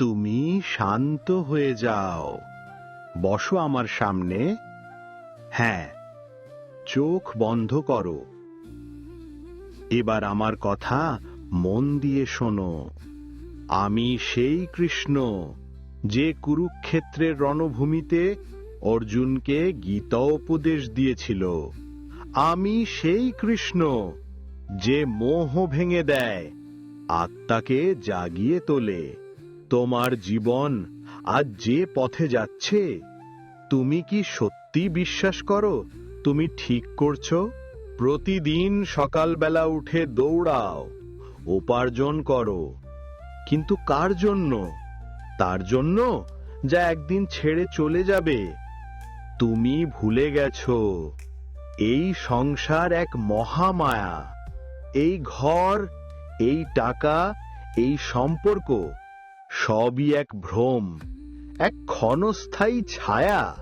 তুমি শান্ত হয়ে যাও। বসো আমার সামনে। হ্যাঁ চোখ বন্ধ করো। এবার আমার কথা মন দিয়ে শোনো। আমি সেই কৃষ্ণ যে কুরুক্ষেত্রের রণভূমিতে অর্জুনকে গীতা উপদেশ দিয়েছিল। আমি সেই কৃষ্ণ যে মোহ ভেঙে দেয়, আত্মাকে জাগিয়ে তোলে। তোমার জীবন আজ যে পথে যাচ্ছে, তুমি কি সত্যি বিশ্বাস করো? তুমি ঠিক করছ? প্রতিদিন সকালবেলা উঠে দৌড়াও, উপার্জন করো। কিন্তু কার জন্য? তার জন্য যা একদিন ছেড়ে চলে যাবে, তুমি ভুলে গেছ। এই সংসার এক মহামায়া, এই ঘর, এই টাকা, এই সম্পর্ক সবই এক ভ্রম, এক ক্ষণস্থায়ী ছায়া।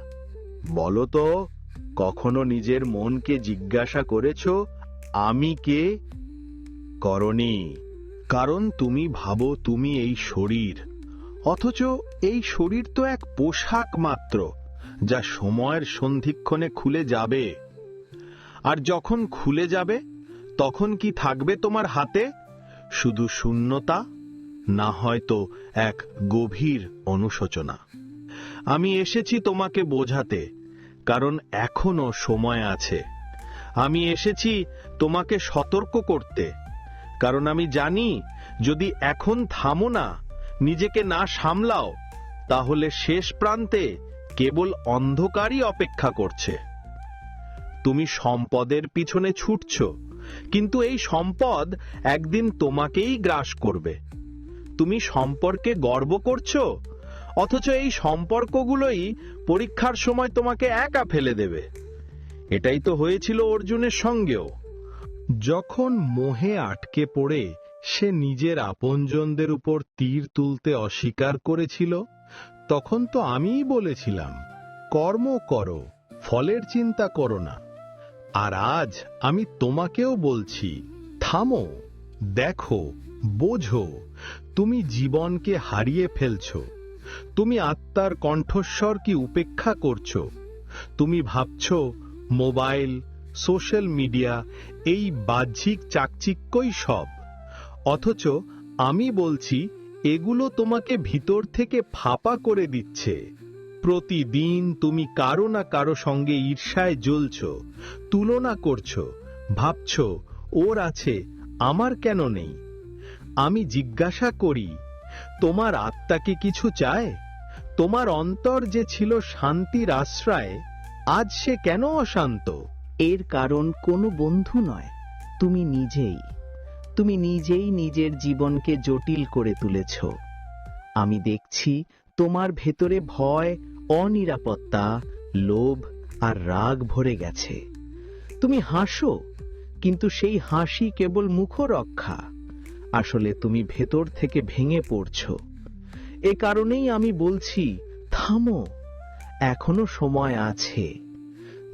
বলো তো, কখনো নিজের মনকে জিজ্ঞাসা করেছ, আমি কে? করনি কারণ তুমি ভাবো তুমি এই শরীর। অথচ এই শরীর তো এক পোশাক মাত্র, যা সময়ের সন্ধিক্ষণে খুলে যাবে। আর যখন খুলে যাবে, তখন কি থাকবে তোমার হাতে? শুধু শূন্যতা না হয়তো এক গভীর অনুশোচনা। আমি এসেছি তোমাকে বোঝাতে, কারণ এখনও সময় আছে। আমি এসেছি তোমাকে সতর্ক করতে, কারণ আমি জানি যদি এখন থামো না, নিজেকে না সামলাও, তাহলে শেষ প্রান্তে কেবল অন্ধকারই অপেক্ষা করছে। তুমি সম্পদের পিছনে ছুটছ, কিন্তু এই সম্পদ একদিন তোমাকেই গ্রাস করবে। তুমি সম্পর্কে গর্ব করছ? অথচ এই সম্পর্কগুলোই পরীক্ষার সময় তোমাকে একা ফেলে দেবে। এটাই তো হয়েছিল অর্জুনের সঙ্গেও। যখন মোহে আটকে পড়ে, সে নিজের আপনজনদের উপর তীর তুলতে অস্বীকার করেছিল, তখন তো আমিই বলেছিলাম, কর্ম করো, ফলের চিন্তা করো না। আর আজ আমি তোমাকেও বলছি, থামো, দেখো, বোঝো। তুমি জীবনকে হারিয়ে ফেলছো। তুমি আত্মার কণ্ঠস্বর কি উপেক্ষা করছ? তুমি ভাবছ, মোবাইল, সোশ্যাল মিডিয়া, এই বাহ্যিক চাকচিক্যই সব। অথচ আমি বলছি, এগুলো তোমাকে ভিতর থেকে ফাঁপা করে দিচ্ছে। প্রতিদিন তুমি কারও না কারও সঙ্গে ঈর্ষায় জ্বলছ, তুলনা করছ, ভাবছ, ওর আছে, আমার কেন নেই? আমি জিজ্ঞাসা করি, তোমার আত্মাকে কিছু চায়? তোমার অন্তর যে ছিল শান্তির আশ্রয়, আজ সে কেন অশান্ত? এর কারণ কোনো বন্ধু নয়, তুমি নিজেই। তুমি নিজেই নিজের জীবনকে জটিল করে তুলেছ। আমি দেখছি তোমার ভেতরে ভয়, অনিরাপত্তা, লোভ আর রাগ ভরে গেছে। তুমি হাসো, কিন্তু সেই হাসি কেবল মুখরক্ষা। আসলে তুমি ভেতর থেকে ভেঙে পড়ছ। এ কারণেই আমি বলছি, থামো, এখনও সময় আছে।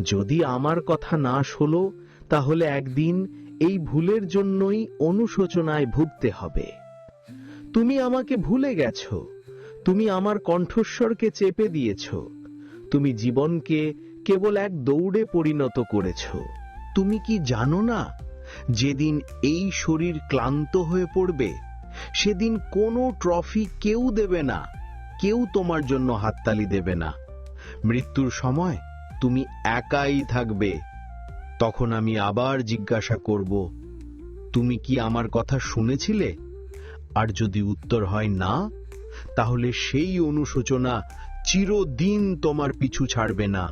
যদি আমার কথা না শোলো তাহলে একদিন এই ভুলের জন্যই অনুশোচনায় ভুগতে হবে। তুমি আমাকে ভুলে গেছ, তুমি আমার কণ্ঠস্বরকে চেপে দিয়েছ, তুমি জীবনকে কেবল এক দৌড়ে পরিণত করেছ। তুমি কি জানো না যেদিন এই শরীর ক্লান্ত হয়ে পড়বে, সেদিন কোনো ট্রফি কেউ দেবে না, কেউ তোমার জন্য হাততালি দেবে না। মৃত্যুর সময় তুমি একাই থাকবে। তখন আমি আবার জিজ্ঞাসা করব, তুমি কি আমার কথা শুনেছিলে? আর যদি উত্তর হয় না, তাহলে সেই অনুশোচনা চিরদিন তোমার পিছু ছাড়বে না।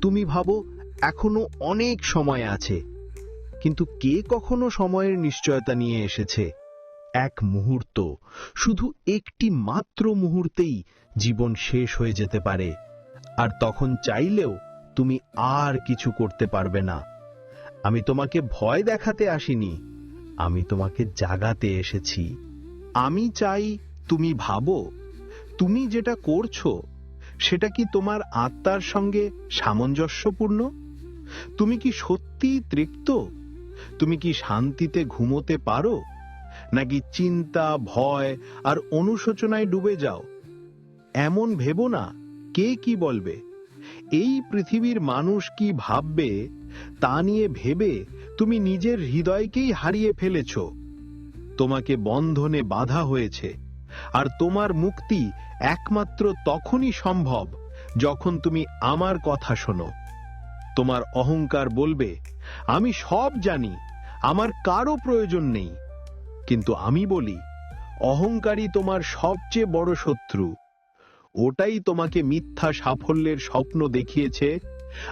তুমি ভাবো, এখনও অনেক সময় আছে। কিন্তু কে কখনো সময়ের নিশ্চয়তা নিয়ে এসেছে? এক মুহূর্ত, শুধু একটি মাত্র মুহূর্তেই জীবন শেষ হয়ে যেতে পারে, আর তখন চাইলেও তুমি আর কিছু করতে পারবে না। আমি তোমাকে ভয় দেখাতে আসিনি, আমি তোমাকে জাগাতে এসেছি। আমি চাই তুমি ভাবো, তুমি যেটা করছ, সেটা কি তোমার আত্মার সঙ্গে সামঞ্জস্যপূর্ণ? তুমি কি সত্যিই তৃপ্ত? তুমি কি শান্তিতে ঘুমোতে পারো? নাকি চিন্তা, ভয় আর অনুশোচনায় ডুবে যাও? এমন ভেব না, কে কি বলবে? এই পৃথিবীর মানুষ কি ভাববে, তা নিয়ে ভেবে তুমি নিজের হৃদয়কেই হারিয়ে ফেলেছ। তোমাকে বন্ধনে বাধা হয়েছে, আর তোমার মুক্তি একমাত্র তখনই সম্ভব যখন তুমি আমার কথা শোনো। তোমার অহংকার বলবে আমি সব জানি, আমার কারও প্রয়োজন নেই। কিন্তু আমি বলি অহংকারী তোমার সবচেয়ে বড় শত্রু। ওটাই তোমাকে মিথ্যা সাফল্যের স্বপ্ন দেখিয়েছে,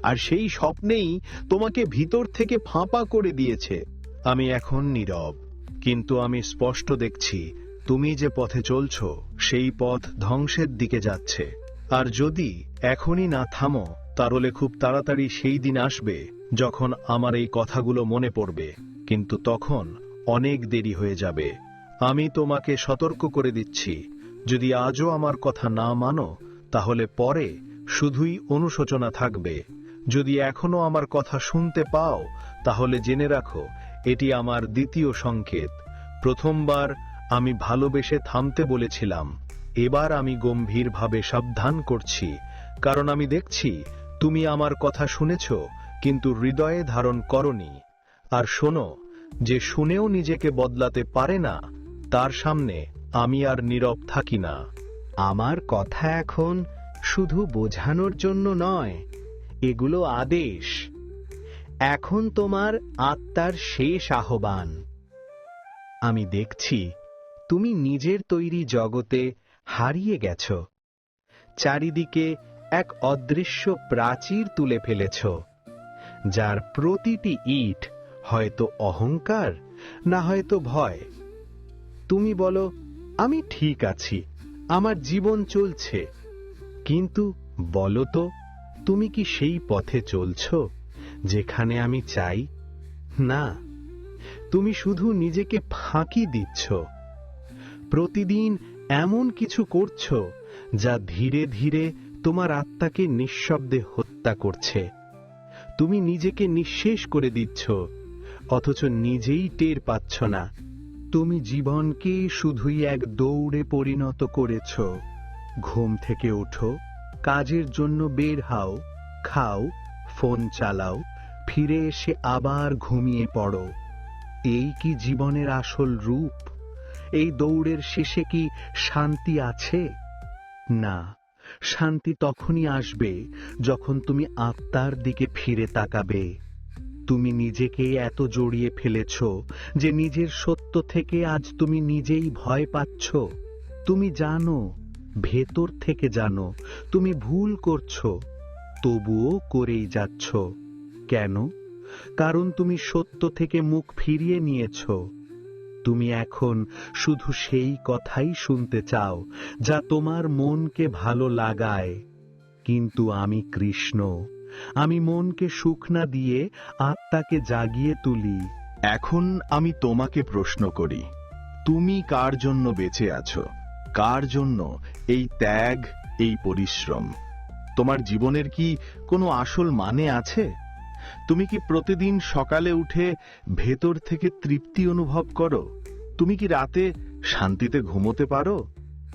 আর সেই স্বপ্নেই তোমাকে ভিতর থেকে ফাঁপা করে দিয়েছে। আমি এখন নীরব, কিন্তু আমি স্পষ্ট দেখছি, তুমি যে পথে চলছ, সেই পথ ধ্বংসের দিকে যাচ্ছে। আর যদি এখনই না থামো, তাহলে খুব তাড়াতাড়ি সেই দিন আসবে যখন আমার এই কথাগুলো মনে পড়বে, কিন্তু তখন অনেক দেরি হয়ে যাবে। আমি তোমাকে সতর্ক করে দিচ্ছি, যদি আজও আমার কথা না মানো, তাহলে পরে শুধুই অনুশোচনা থাকবে। যদি এখনও আমার কথা শুনতে পাও, তাহলে জেনে রাখো, এটি আমার দ্বিতীয় সংকেত। প্রথমবার আমি ভালোবেসে থামতে বলেছিলাম, এবার আমি গম্ভীরভাবে সাবধান করছি, কারণ আমি দেখছি, তুমি আমার কথা শুনেছ কিন্তু হৃদয়ে ধারণ করনি। আর শোনো, যে শুনেও নিজেকে বদলাতে পারে না, তার সামনে আমি আর নীরব থাকি না। আমার কথা এখন শুধু বোঝানোর জন্য নয়, এগুলো আদেশ। এখন তোমার আত্মার শেষ আহ্বান। আমি দেখছি, তুমি নিজের তৈরি জগতে হারিয়ে গেছ। চারিদিকে এক অদৃশ্য প্রাচীর তুলে ফেলেছ। যার প্রতিটি ইট হয়তো অহংকার, না হয়তো ভয়। তুমি বলো, আমি ঠিক আছি, আমার জীবন চলছে, কিন্তু বলো তো, তুমি কি সেই পথে চলছ যেখানে আমি চাই? না। তুমি শুধু নিজেকে ফাঁকি দিচ্ছ। প্রতিদিন এমন কিছু করছ যা ধীরে ধীরে তোমার আত্মাকে নিঃশব্দে হত্যা করছে। তুমি নিজেকে নিঃশেষ করে দিচ্ছ, অথচ নিজেই টের পাচ্ছ না। তুমি জীবনকে শুধুই এক দৌড়ে পরিণত করেছ। ঘুম থেকে ওঠো, কাজের জন্য বের হাও, খাও, ফোন চালাও, ফিরে এসে আবার ঘুমিয়ে পড়ো। এই কি জীবনের আসল রূপ? এই দৌড়ের শেষে কি শান্তি আছে? না। শান্তি তখনই আসবে যখন তুমি আত্মার দিকে ফিরে তাকাবে। তুমি নিজেকে এত জড়িয়ে ফেলেছ যে নিজের সত্য থেকে আজ তুমি নিজেই ভয় পাচ্ছ। তুমি জানো, ভেতর থেকে জানো, তুমি ভুল করছ, তবুও করেই যাচ্ছ। কেন? কারণ তুমি সত্য থেকে মুখ ফিরিয়ে নিয়েছ। তুমি এখন শুধু সেই কথাই শুনতে চাও, যা তোমার মনকে ভালো লাগায়। কিন্তু আমি কৃষ্ণ, আমি মনকে সুখনা দিয়ে আত্মাকে জাগিয়ে তুলি। এখন আমি তোমাকে প্রশ্ন করি, তুমি কার জন্য বেঁচে আছো? কার জন্য এই ত্যাগ, এই পরিশ্রম? তোমার জীবনের কি কোনো আসল মানে আছে? তুমি কি প্রতিদিন সকালে উঠে ভেতর থেকে তৃপ্তি অনুভব করো? তুমি কি রাতে শান্তিতে ঘুমোতে পারো?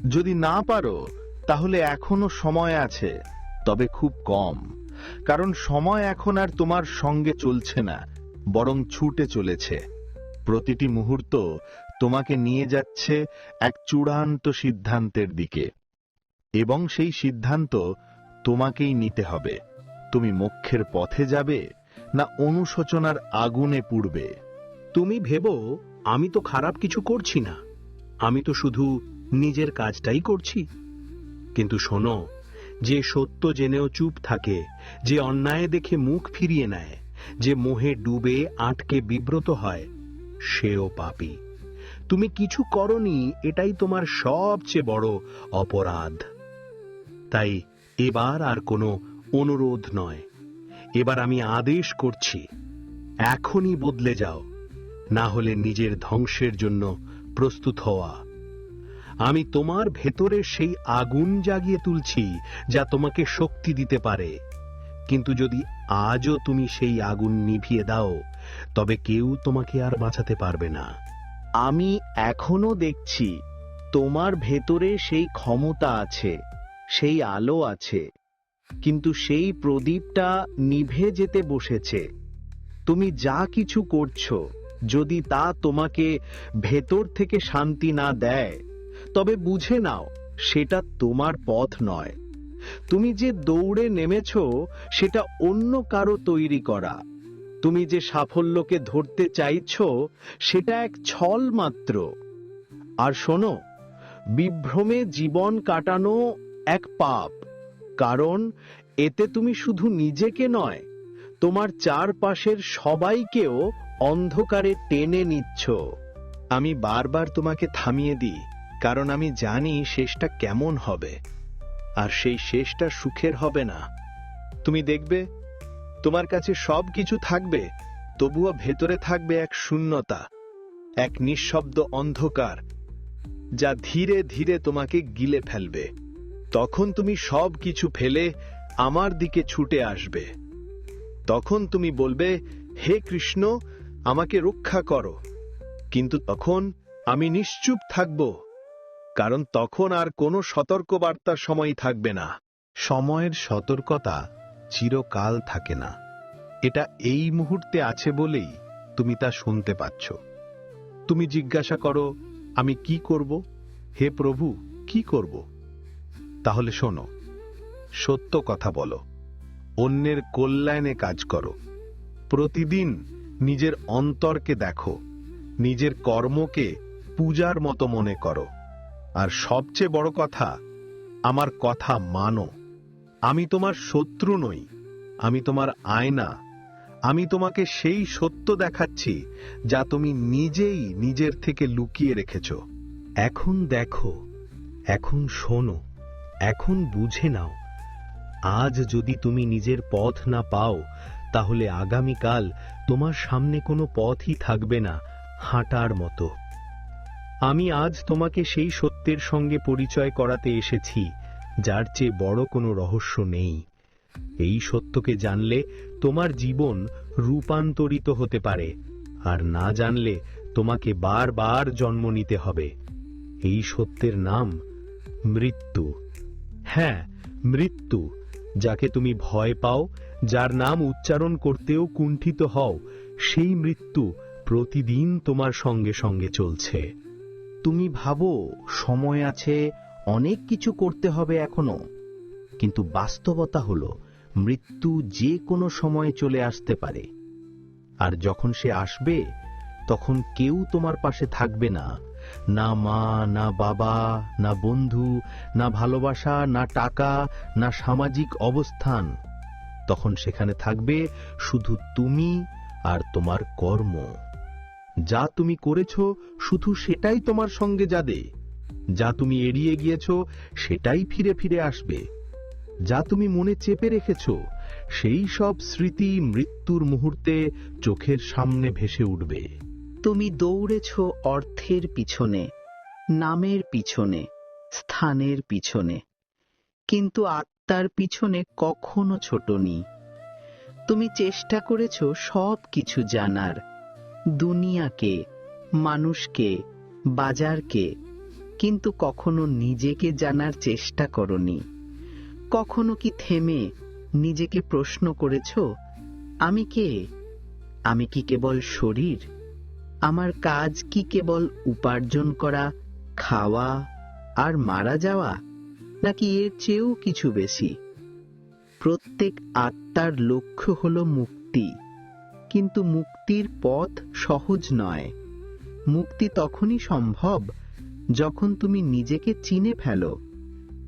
যদি না পারো, তাহলে এখনও সময় আছে, তবে খুব কম। কারণ সময় এখন আর তোমার সঙ্গে চলছে না, বরং ছুটে চলেছে। প্রতিটি মুহূর্ত তোমাকে নিয়ে যাচ্ছে এক চূড়ান্ত সিদ্ধান্তের দিকে। এবং সেই সিদ্ধান্ত তোমাকেই নিতে হবে। তুমি মোক্ষের পথে যাবে না অনুশোচনার আগুনে পুড়বে। তুমি ভেবো, আমি তো খারাপ কিছু করছি না। আমি তো শুধু নিজের কাজটাই করছি। কিন্তু শোনো, যে সত্য জেনেও চুপ থাকে, যে অন্যায় দেখে মুখ ফিরিয়ে নেয়, যে মোহে ডুবে আটকে বিব্রত হয়, সেও পাপী। তুমি কিছু করনি, এটাই তোমার সবচেয়ে বড় অপরাধ। তাই এবার আর কোনো অনুরোধ নয়। এবার আমি আদেশ করছি, এখনই বদলে যাও, না হলে নিজের ধ্বংসের জন্য প্রস্তুত হওয়া। আমি তোমার ভেতরে সেই আগুন জাগিয়ে তুলছি, যা তোমাকে শক্তি দিতে পারে। কিন্তু যদি আজও তুমি সেই আগুন নিভিয়ে দাও, তবে কেউ তোমাকে আর বাঁচাতে পারবে না। আমি এখনও দেখছি, তোমার ভেতরে সেই ক্ষমতা আছে, সেই আলো আছে। কিন্তু সেই প্রদীপটা নিভে যেতে বসেছে। তুমি যা কিছু করছ, যদি তা তোমাকে ভেতর থেকে শান্তি না দেয়, তবে বুঝে নাও, সেটা তোমার পথ নয়। তুমি যে দৌড়ে নেমেছ, সেটা অন্য কারও তৈরি করা। তুমি যে সাফল্যকে ধরতে চাইছ, সেটা এক ছল মাত্র। আর শোনো, বিভ্রমে জীবন কাটানো এক পাপ। কারণ এতে তুমি শুধু নিজেকে নয়, তোমার চারপাশের সবাইকেও অন্ধকারে টেনে নিচ্ছ। আমি বারবার তোমাকে থামিয়ে দিই, কারণ আমি জানি শেষটা কেমন হবে, আর সেই শেষটা সুখের হবে না। তুমি দেখবে, তোমার কাছে সব কিছু থাকবে, তবুও ভেতরে থাকবে এক শূন্যতা, এক নিঃশব্দ অন্ধকার, যা ধীরে ধীরে তোমাকে গিলে ফেলবে। তখন তুমি সব কিছু ফেলে আমার দিকে ছুটে আসবে। তখন তুমি বলবে, হে কৃষ্ণ, আমাকে রক্ষা করো। কিন্তু তখন আমি নিশ্চুপ থাকব, কারণ তখন আর কোনো সতর্কবার্তা সময় থাকবে না। সময়ের সতর্কতা চিরকাল থাকে না। এটা এই মুহূর্তে আছে বলেই তুমি তা শুনতে পাচ্ছ। তুমি জিজ্ঞাসা করো, আমি কি করব? হে প্রভু, কি করব? তাহলে শোনো। সত্য কথা বলো। অন্যের কল্যাণে কাজ করো। প্রতিদিন নিজের অন্তরকে দেখো। নিজের কর্মকে পূজার মতো মনে করো। আর সবচেয়ে বড় কথা, আমার কথা মানো। আমি তোমার শত্রু নই। আমি তোমার আয়না। আমি তোমাকে সেই সত্য দেখাচ্ছি, যা তুমি নিজেই নিজের থেকে লুকিয়ে রেখেছ। এখন দেখো, এখন শোনো। এখন বুঝে নাও, আজ যদি তুমি নিজের পথ না পাও, তাহলে আগামীকাল তোমার সামনে কোনো পথই থাকবে না হাঁটার মতো। আমি আজ তোমাকে সেই সত্যের সঙ্গে পরিচয় করাতে এসেছি, যার চেয়ে বড় কোনো রহস্য নেই। এই সত্যকে জানলে তোমার জীবন রূপান্তরিত হতে পারে, আর না জানলে তোমাকে বারবার জন্ম নিতে হবে। এই সত্যের নাম মৃত্যু। হ্যাঁ মৃত্যু, যাকে তুমি ভয় পাও, যার নাম উচ্চারণ করতেও কুণ্ঠিত হও, সেই মৃত্যু প্রতিদিন তোমার সঙ্গে সঙ্গে চলছে। তুমি ভাবো, সময় আছে, অনেক কিছু করতে হবে এখনও। কিন্তু বাস্তবতা হলো, মৃত্যু যে কোনো সময়ে চলে আসতে পারে। আর যখন সে আসবে, তখন কেউ তোমার পাশে থাকবে না। না মা, না বাবা, না বন্ধু, না ভালোবাসা, না টাকা, না সামাজিক অবস্থান। তখন সেখানে থাকবে শুধু তুমি আর তোমার কর্ম। যা তুমি করেছ শুধু সেটাই তোমার সঙ্গে যাবে। যা তুমি এড়িয়ে গিয়েছ সেটাই ফিরে ফিরে আসবে। যা তুমি মনে চেপে রেখেছ সেই সব স্মৃতি মৃত্যুর মুহূর্তে চোখের সামনে ভেসে উঠবে। তুমি দৌড়েছ অর্থের পিছনে, নামের পিছনে, স্থানের পিছনে। কিন্তু আত্মার পিছনে কখনো ছোটনি। তুমি চেষ্টা করেছ সব কিছু জানার। দুনিয়াকে, মানুষকে, বাজারকে, কিন্তু কখনো নিজেকে জানার চেষ্টা করনি। কখনো কি থেমে নিজেকে প্রশ্ন করেছ, আমি কে? আমি কি কেবল শরীর? আমার কাজ কি কেবল উপার্জন করা, খাওয়া আর মারা যাওয়া, নাকি এর চেয়েও কিছু বেশি? প্রত্যেক আত্মার লক্ষ্য হল মুক্তি, কিন্তু মুক্তির পথ সহজ নয়। মুক্তি তখনই সম্ভব যখন তুমি নিজেকে চিনে ফেলো,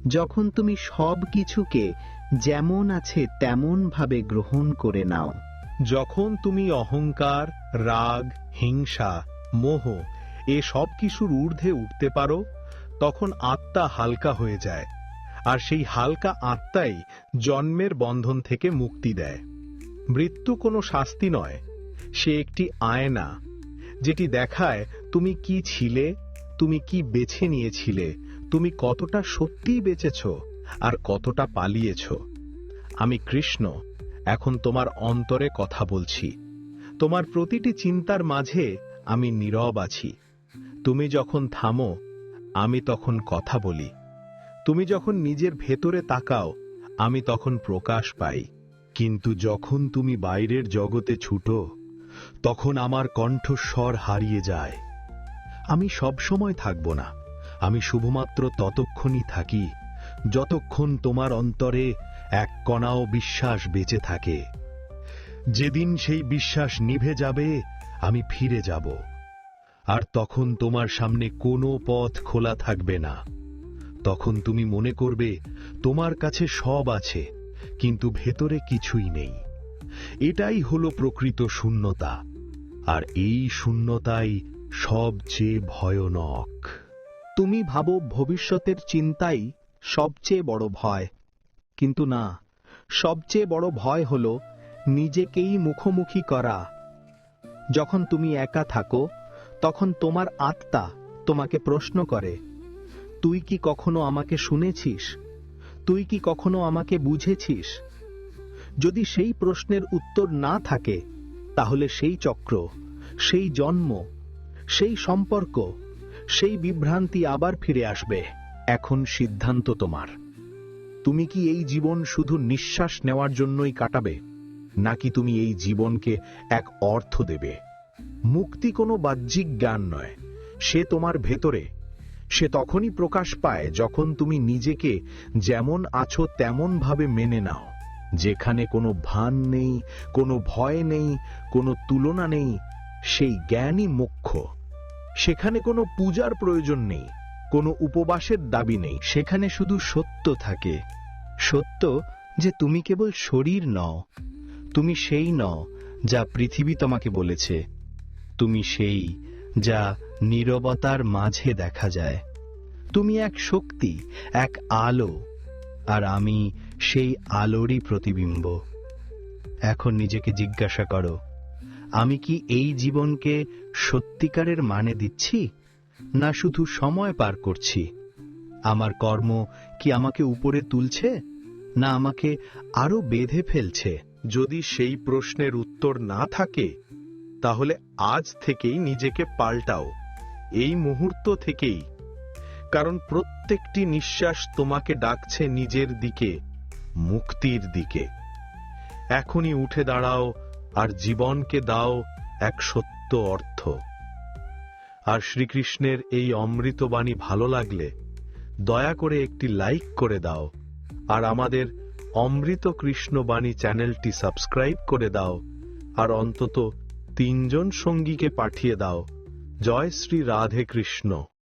যখন তুমি সব কিছুকে যেমন আছে তেমন ভাবে গ্রহণ করে নাও। যখন তুমি অহংকার, রাগ হিংসা, মোহ, এ সব কিছুর ঊর্ধ্বে উঠতে পারো, তখন আত্মা হালকা হয়ে যায়, আর সেই হালকা আত্মাই জন্মের বন্ধন থেকে মুক্তি দেয়। মৃত্যু কোনো শাস্তি নয়, সে একটি আয়না, যেটি দেখায় তুমি কি ছিলে, তুমি কি বেছে নিয়েছিলে, তুমি কতটা সত্যিই বেঁচেছ, আর কতটা পালিয়েছ। আমি কৃষ্ণ, এখন তোমার অন্তরে কথা বলছি। তোমার প্রতিটি চিন্তার মাঝে আমি নীরব আছি। তুমি যখন থামো, আমি তখন কথা বলি। তুমি যখন নিজের ভেতরে তাকাও, আমি তখন প্রকাশ পাই। কিন্তু যখন তুমি বাইরের জগতে ছুটো, তখন আমার কণ্ঠস্বর হারিয়ে যায়। আমি সব সময় থাকব না। আমি শুধুমাত্র ততক্ষণই থাকি, যতক্ষণ তোমার অন্তরে এক কণাও বিশ্বাস বেঁচে থাকে। যেদিন সেই বিশ্বাস নিভে যাবে, আমি ফিরে যাব। আর তখন তোমার সামনে কোনো পথ খোলা থাকবে না। তখন তুমি মনে করবে, তোমার কাছে সব আছে, কিন্তু ভেতরে কিছুই নেই। এটাই হলো প্রকৃত শূন্যতা, আর এই শূন্যতাই সবচেয়ে ভয়ানক। তুমি ভাবো ভবিষ্যতের চিন্তাই সবচেয়ে বড় ভয়। কিন্তু না, সবচেয়ে বড় ভয় হল নিজেকেই মুখোমুখি করা। যখন তুমি একা থাকো, তখন তোমার আত্মা তোমাকে প্রশ্ন করে, তুই কি কখনো আমাকে শুনেছিস? তুই কি কখনো আমাকে বুঝেছিস? যদি সেই প্রশ্নের উত্তর না থাকে, তাহলে সেই চক্র, সেই জন্ম, সেই সম্পর্ক, সেই বিভ্রান্তি আবার ফিরে আসবে। এখন সিদ্ধান্ত তোমার। তুমি কি এই জীবন শুধু নিঃশ্বাস নেওয়ার জন্যই কাটাবে? নাকি তুমি এই জীবনকে এক অর্থ দেবে? মুক্তি কোনো বাহ্যিক জ্ঞান নয়। সে তোমার ভেতরে। সে তখনই প্রকাশ পায় যখন তুমি নিজেকে যেমন আছো তেমন ভাবে মেনে নাও। যেখানে কোনো ভান নেই, কোনো ভয় নেই, কোনো তুলনা নেই, সেই জ্ঞানই মুখ্য। সেখানে কোনো পূজার প্রয়োজন নেই, কোনো উপবাসের দাবি নেই। সেখানে শুধু সত্য থাকে। সত্য যে তুমি কেবল শরীর নও তুমি সেই নও যা পৃথিবী তোমাকে বলেছে। তুমি সেই যা নীরবতার মাঝে দেখা যায়। তুমি এক শক্তি, এক আলো, আর আমি সেই আলোরই প্রতিবিম্ব। এখন নিজেকে জিজ্ঞাসা করো, আমি কি এই জীবনকে সত্যিকারের মানে দিচ্ছি, না শুধু সময় পার করছি? আমার কর্ম কি আমাকে উপরে তুলছে, না আমাকে আরও বেঁধে ফেলছে? যদি সেই প্রশ্নের উত্তর না থাকে, তাহলে আজ থেকেই নিজেকে পাল্টাও। এই মুহূর্ত থেকেই। কারণ প্রত্যেকটি নিঃশ্বাস তোমাকে ডাকছে নিজের দিকে, মুক্তির দিকে। এখনই উঠে দাঁড়াও আর জীবনকে দাও এক সত্য অর্থ। আর শ্রীকৃষ্ণের এই অমৃতবাণী ভালো লাগলে, দয়া করে একটি লাইক করে দাও। আর আমাদের অমৃত কৃষ্ণবাণী চ্যানেলটি সাবস্ক্রাইব করে দাও আর অন্তত তিনজন সঙ্গীকে পাঠিয়ে দাও। জয় শ্রী রাধে কৃষ্ণ।